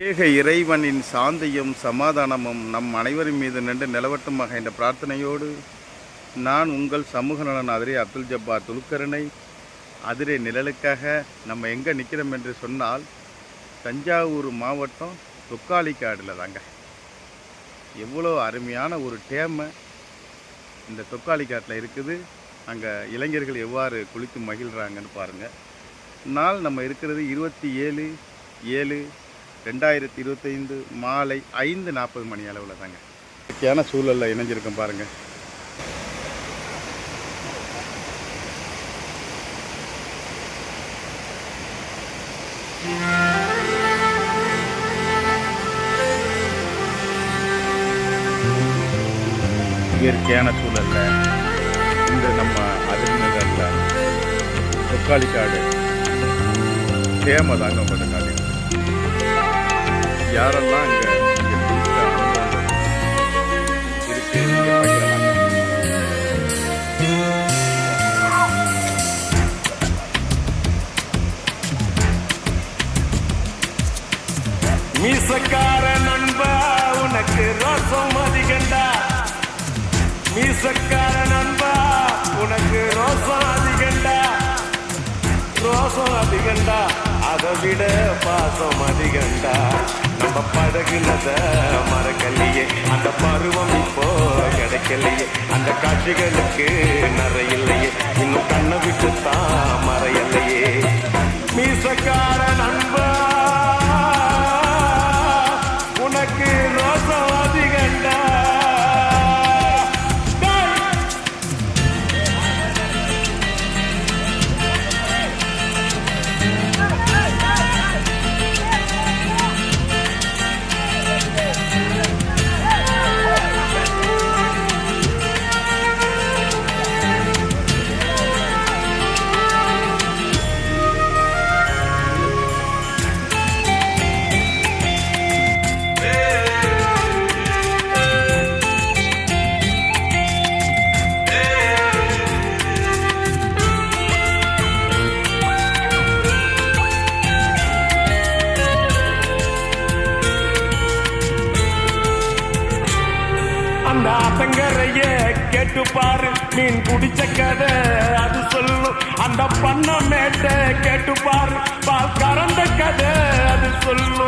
ஏக இறைவனின் சாந்தியும் சமாதானமும் நம் அனைவரின் மீது நின்று நிலவட்டுமாக என்ற பிரார்த்தனையோடு நான் உங்கள் சமூக நலன் அதிரே அப்துல் ஜப்பார் துலுக்கரனை அதிரே நிழலுக்காக நம்ம எங்கே நிற்கிறோம் என்று சொன்னால் தஞ்சாவூர் மாவட்டம் தொக்காளிக்காடில் தாங்க. எவ்வளோ அருமையான ஒரு டேமு இந்த தொக்காளிக்காட்டில் இருக்குது. அங்கே இளைஞர்கள் எவ்வாறு குளித்து மகிழ்கிறாங்கன்னு பாருங்கள் நாள் நம்ம இருக்கிறது இருபத்தி ஏழு ஏழு ரெண்டாயிரத்தி இருபத்தைந்து மாலை ஐந்து நாற்பது மணி அளவில் தாங்க. இயற்கையான சூழலில் இணைஞ்சிருக்கோம் பாருங்கள் இயற்கையான சூழலில் இந்த நம்ம அதிர்நகரில் தொக்காளி காடு தேமை உங்கள்கிட்ட யாரெல்லாம் இங்கே மீசக்கார நண்பா உனக்கு ரோசம் அதிகண்டா. மீசக்கார நண்பா உனக்கு ரோசம் அதிகண்டா. ரோசம் அதிகண்டா அதை விட பாசம் அதிகண்டா. நம்ம படகுலத மறக்கலையே. அந்த பருவம் இப்போ கிடைக்கலையே. அந்த காட்சிகளுக்கு நிறையில்லையே இன்னும் கண்ணை விட்டு ஆத்தங்கரைய கேட்டு பாரு மீன் குடிச்ச கதை அது சொல்லும். அந்த பண்ண மேட்ட கேட்டு பாரு பால் கறந்த கதை அது சொல்லும்.